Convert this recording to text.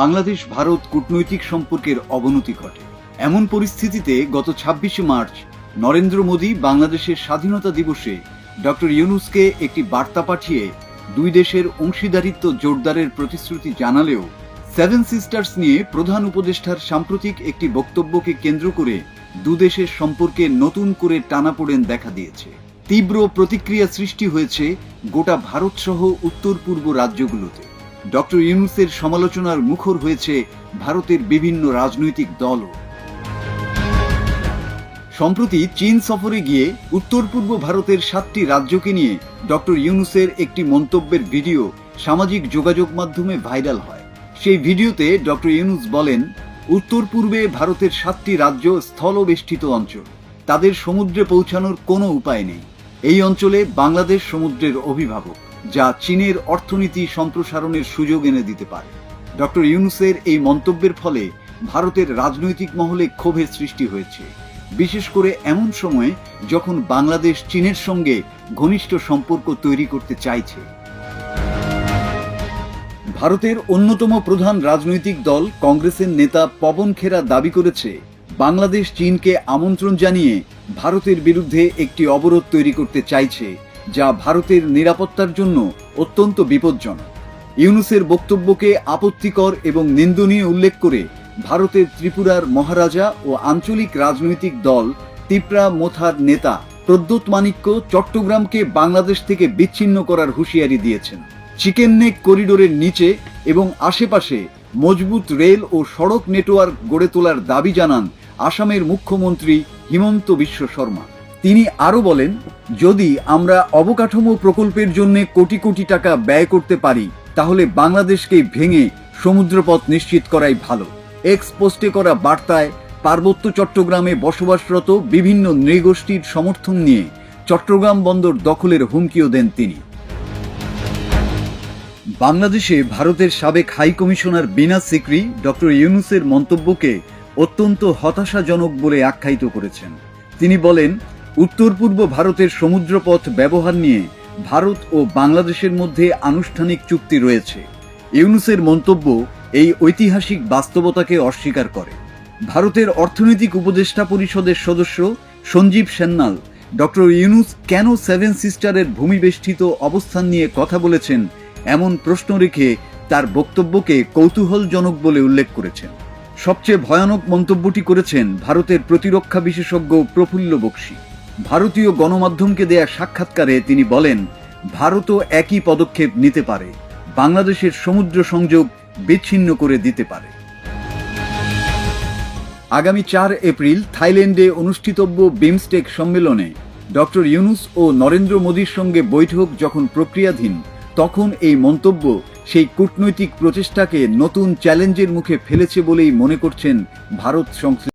বাংলাদেশ, ভারত কূটনৈতিক সম্পর্কের অবনতি ঘটে। এমন পরিস্থিতিতে গত ছাব্বিশে মার্চ নরেন্দ্র মোদী বাংলাদেশের স্বাধীনতা দিবসে ডক্টর ইউনুসকে একটি বার্তা পাঠিয়ে দুই দেশের অংশীদারিত্ব জোরদারের প্রতিশ্রুতি জানালেও সেভেন সিস্টার্স নিয়ে প্রধান উপদেষ্টার সাম্প্রতিক একটি বক্তব্যকে কেন্দ্র করে দুদেশের সম্পর্কে নতুন করে টানাপোড়েন দেখা দিয়েছে। তীব্র প্রতিক্রিয়া সৃষ্টি হয়েছে গোটা ভারত সহ উত্তর পূর্ব রাজ্যগুলোতে। ডক্টর ইউনুসের সমালোচনার মুখর হয়েছে ভারতের বিভিন্ন রাজনৈতিক দলও। সম্প্রতি চীন সফরে গিয়ে উত্তর পূর্ব ভারতের সাতটি রাজ্যকে নিয়ে ডক্টর ইউনুসের একটি মন্তব্যের ভিডিও সামাজিক যোগাযোগ মাধ্যমে ভাইরাল হয়। সেই ভিডিওতে ডক্টর ইউনুস বলেন, উত্তর পূর্বে ভারতের সাতটি রাজ্য স্থলবেষ্টিত অঞ্চল। তাদের সমুদ্রে পৌঁছানোর কোনো উপায় নেই। এই অঞ্চলে বাংলাদেশ সমুদ্রের অভিভাবক। যা চীনের অর্থনীতি সম্প্রসারণের সুযোগ এনে দিতে পারে। ডক্টর ইউনুসের এই মন্তব্যের ফলে ভারতের রাজনৈতিক মহলে ক্ষোভের সৃষ্টি হয়েছে। বিশেষ করে এমন সময়ে যখন বাংলাদেশ চীনের সঙ্গে ঘনিষ্ঠ সম্পর্ক তৈরি করতে চাইছে। ভারতের অন্যতম প্রধান রাজনৈতিক দল কংগ্রেসের নেতা পবন খেরা দাবি করেছে, বাংলাদেশ চীনকে আমন্ত্রণ জানিয়ে ভারতের বিরুদ্ধে একটি অবরোধ তৈরি করতে চাইছে। যা ভারতের নিরাপত্তার জন্য অত্যন্ত বিপজ্জনক। ইউনুসের বক্তব্যকে আপত্তিকর এবং নিন্দনীয় উল্লেখ করে ভারতের ত্রিপুরার মহারাজা ও আঞ্চলিক রাজনৈতিক দল তিপ্রা মোথার নেতা প্রদ্যোৎ মাণিক্য চট্টগ্রামকে বাংলাদেশ থেকে বিচ্ছিন্ন করার হুঁশিয়ারি দিয়েছেন। চিকেন নেক করিডোরের নিচে এবং আশেপাশে মজবুত রেল ও সড়ক নেটওয়ার্ক গড়ে তোলার দাবি জানান আসামের মুখ্যমন্ত্রী হিমন্ত বিশ্ব শর্মা। তিনি আরও বলেন, যদি আমরা অবকাঠামো প্রকল্পের জন্য কোটি কোটি টাকা ব্যয় করতে পারি, তাহলে বাংলাদেশকে ভেঙে সমুদ্রপথ নিশ্চিত করাই ভালো। এক্স পোস্টে করা বার্তায়, পার্বত্য চট্টগ্রামে বসবাসরত বিভিন্ন নৃগোষ্ঠীর সমর্থন নিয়ে চট্টগ্রাম বন্দর দখলের হুমকিও দেন তিনি। বাংলাদেশে ভারতের সাবেক high commissioner Bina Sikri doctor ইউনুসের মন্তব্যকে অত্যন্ত হতাশাজনক বলে আখ্যায়িত করেছেন। তিনি বলেন উত্তর পূর্ব ভারতের সমুদ্রপথ ব্যবহার নিয়ে ভারত ও বাংলাদেশের মধ্যে আনুষ্ঠানিক চুক্তি রয়েছে। ইউনুসের মন্তব্য এই ঐতিহাসিক বাস্তবতাকে অস্বীকার করে। ভারতের অর্থনৈতিক উপদেষ্টা পরিষদের সদস্য সঞ্জীব সেন্নাল ডক্টর ইউনুস কেন সেভেন সিস্টারের ভূমিবেষ্টিত অবস্থান নিয়ে কথা বলেছেন এমন প্রশ্ন রেখে তার বক্তব্যকে কৌতূহলজনক বলে উল্লেখ করেছেন। সবচেয়ে ভয়ানক মন্তব্যটি করেছেন ভারতের প্রতিরক্ষা বিশেষজ্ঞ প্রফুল্ল বক্সী। ভারতীয় গণমাধ্যমকে দেয়া সাক্ষাৎকারে তিনি বলেন, ভারতও একই পদক্ষেপ নিতে পারে, বাংলাদেশের সমুদ্র সংযোগ বিচ্ছিন্ন করে দিতে পারে। আগামী চার এপ্রিল থাইল্যান্ডে অনুষ্ঠিতব্য বিমস্টেক সম্মেলনে ডক্টর ইউনুস ও নরেন্দ্র মোদীর সঙ্গে বৈঠক যখন প্রক্রিয়াধীন, তখন এই মন্তব্য সেই কূটনৈতিক প্রচেষ্টাকে নতুন চ্যালেঞ্জের মুখে ফেলেছে বলেই মনে করছেন ভারত সংশ্লিষ্ট